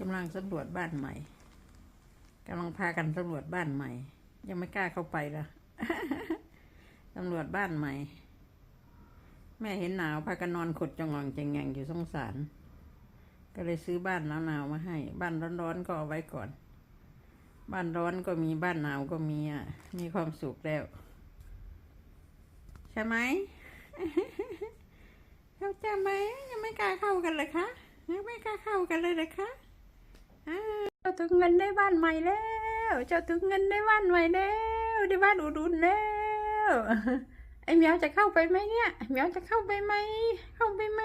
กำลังสำรวจบ้านใหม่กำลังพากันสำรวจบ้านใหม่ ยังไม่กล้าเข้าไปละสำรวจบ้านใหม่ แม่เห็นหนาวพากันนอนขดจงองจงแงงอยู่สงสาร ก็เลยซื้อบ้านหนาวๆมาให้ บ้านร้อนๆก็เอาไว้ก่อน บ้านร้อนก็มีบ้านหนาวก็มีอะ มีความสุขแล้ว ใช่ไหมเข้าใจไหมยังไม่กล้าเข้ากันเลยคะยังไม่กล้าเข้ากันเลยเลยคะ เจ้าถึงเงินได้บ้านใหม่แล้ว เจ้าถึงเงินได้บ้านใหม่แล้ว ได้บ้านอุดุนแล้วไอ้เหมียวจะเข้าไปไหมเนี่ยเหมียวจะเข้าไปไหม เข้าไปไหม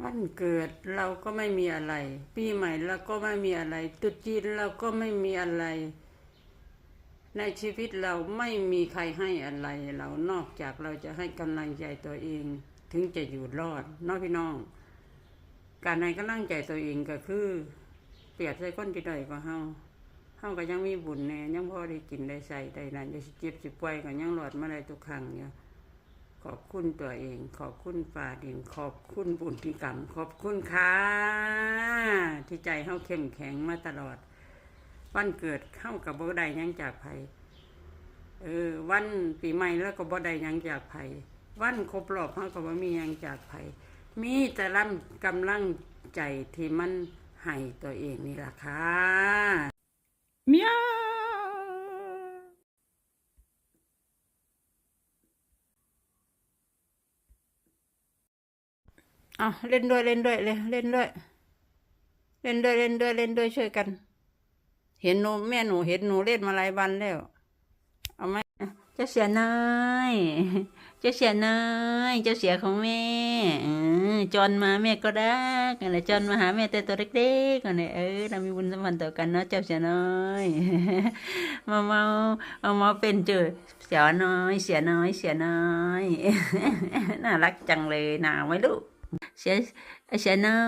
วันเกิดเราก็ไม่มีอะไร ปีใหม่เราก็ไม่มีอะไรตรุษจีนเราก็ไม่มีอะไร ในชีวิตเราไม่มีใครให้อะไร เรานอกจากเราจะให้กำลังใจตัวเอง ถึงจะอยู่รอดน้องพี่น้อง การให้กำลังใจตัวเองก็คือ เปรียบใส่คนที่ด้อยกว่าเฮาเฮาก็ยังมีบุญแน่ยังพอได้กินได้ใส่ได้นั่นจะสิเจ็บสิป่วยก็ยังรอดมาได้ทุกครั้งเนี่ยขอบคุณตัวเอง ขอบคุณฝ่าดิน ขอบคุณบุญที่กรรม ขอบคุณค่ะที่ใจเฮาเข้มแข็งมาตลอด วันเกิดเข้ากับบ่ได้ยังจากไผเออวันปีใหม่แล้วก็บ่ได้ยังจากไผวันครบรอบเฮาก็บ่มียังจากไผ มีแต่ลำกำลังใจที่มันให้ตัวเองนี่ล่ะค่ะเมียวอะเล่นด้วยเล่นด้วยเลยเล่นด้วย เล่นด้วยเล่นด้วยเล่นด้วยช่วยกัน เห็นหนูแม่หนูเห็นหนูเล่นมาหลายวันแล้ว เอาไหมเจ้าเสียนาย เจ้าเสียนายเจ้าเสียของแม่อจอนมาแม่ก็ได้กันเลยจอนมาหาแม่แต่ตัวเล็กๆกันเลยเออเรามีบุญสัมพันธ์ต่อกันเนาะเจ้าเสียน้อยมาเมามาเมาเป็นเจอเสียน้อย เสียน้อย เสียน้อยน่ารักจังเลยหนาวไหมลูกเสียเสียน้อ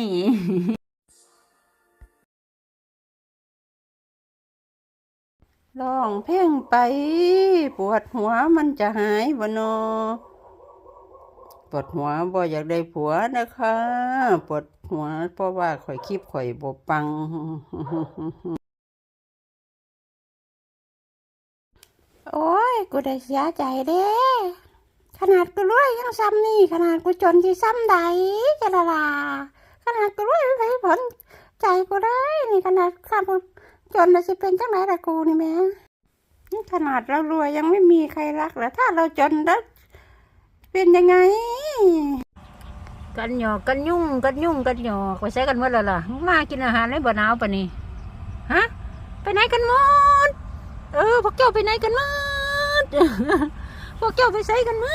ย ร้องเพลงไป ปวดหัวมันจะหายบ่นอปวดหัวบ่อยากได้ผัวนะคะปวดหัวเพราะว่าข่อยคลิปข่อยบ่ปัง โอ้ย กูได้เสียใจเด้ขนาดกูรวยยังซ้ำนี่ ขนาดกูจนที่ซ้ำใดจะละลาขนาดกูรวยไม่ผลใจกูได้ นี่ขนาดข้ามกู จนแล้วสิเป็นจังไหนล่ะกูนี่แม่ขนาดเรารวยยังไม่มีใครรักแล้วถ้าเราจนแล้วเป็นยังไง กันหยอกกันยุ่งกันยุ่งกันหยอกไปใช้กันเมื่อไรล่ะมากินอาหารในบ่หนาวปะนี่ฮะไปไหนกันหมดเออพวกเจ้าไปไหนกันหมดพวกเจ้าไปใส่กันหม